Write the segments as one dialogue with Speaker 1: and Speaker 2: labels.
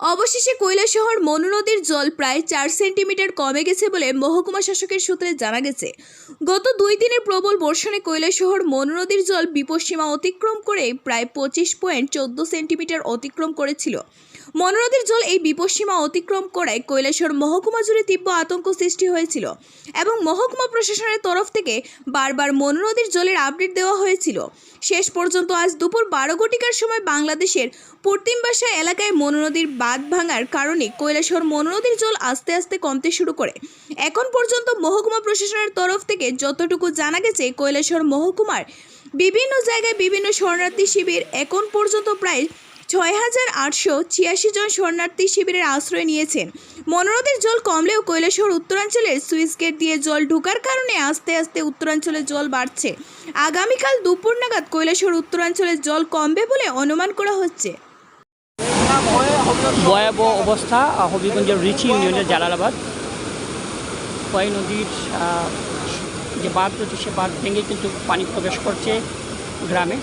Speaker 1: অবশেষে কৈলাসহর মনু নদীর জল প্রায় চার সেন্টিমিটার কমে গেছে বলে মহকুমা শাসকের সূত্রে জানা গেছে। গত দুই দিনের প্রবল বর্ষণে কৈলাসহর মনু নদীর জল বিপদসীমা অতিক্রম করে প্রায় পঁচিশ পয়েন্ট চোদ্দ সেন্টিমিটার অতিক্রম করেছিল। মনু নদীর জল এই বিপদসীমা অতিক্রম করায় কৈলাসহর মহকুমা জুড়ে তীব্র আতঙ্ক সৃষ্টি হয়েছিল এবং মহকুমা প্রশাসনের তরফ থেকে বারবার মনু নদীর জলের আপডেট দেওয়া হয়েছিল। শেষ পর্যন্ত আজ দুপুর বারো ঘটিকার সময় বাংলাদেশের পশ্চিমবাসা এলাকায় মনু নদীর বাঁধ ভাঙার কারণে কৈলাসহর মনোনদীর জল আস্তে আস্তে কমতে শুরু করে। এখন পর্যন্ত মহকুমা প্রশাসনের তরফ থেকে যতটুকু জানা গেছে, কৈলাসহর মহকুমার বিভিন্ন জায়গায় বিভিন্ন শরণার্থী শিবির এখন পর্যন্ত প্রায় ছয় হাজার আটশো ছিয়াশি জন শরণার্থী শিবিরের আশ্রয় নিয়েছেন মনোনদীর জল কমলেও কৈলাসহর উত্তরাঞ্চলের সুইচ গেট দিয়ে জল ঢোকার কারণে আস্তে আস্তে উত্তরাঞ্চলে জল বাড়ছে। আগামীকাল দুপুর নাগাদ কৈলাসহর উত্তরাঞ্চলের জল কমবে বলে অনুমান করা হচ্ছে।
Speaker 2: ভয়াবহ অবস্থা হবিগঞ্জের রিচি ইউনিয়নের জালালাবাদ। কয় নদীর যে বাঁধ রয়েছে, সে বাঁধ ভেঙে কিন্তু পানি প্রবেশ করছে গ্রামে।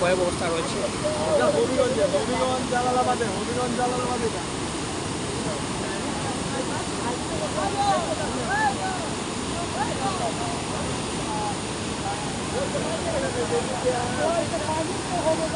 Speaker 2: ভয়াবহ অবস্থা রয়েছে।
Speaker 3: すごい!